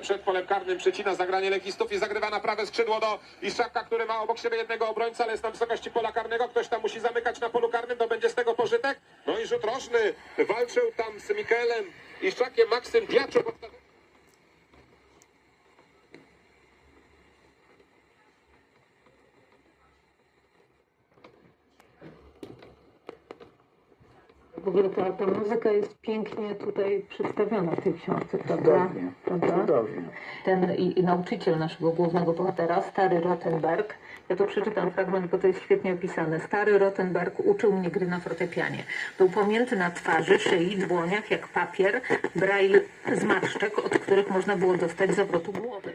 Przed polem karnym przecina zagranie legistów i zagrywa na prawe skrzydło do Iszaka, który ma obok siebie jednego obrońca, ale jest na wysokości pola karnego. Ktoś tam musi zamykać na polu karnym, to będzie z tego pożytek. No i rzut rożny. Walczył tam z Mikelem Iszakiem Maksym Piaczuk. W ogóle ta, ta muzyka jest pięknie tutaj przedstawiona w tej książce, prawda? Cudownie, prawda? cudownie. Ten i, i nauczyciel naszego głównego bohatera, stary Rottenberg, ja tu przeczytam fragment, bo to jest świetnie opisane. Stary Rottenberg uczył mnie gry na fortepianie. Był pamiętny na twarzy, szyi, dłoniach, jak papier, braille z matszczek, od których można było dostać zawrotu głowy.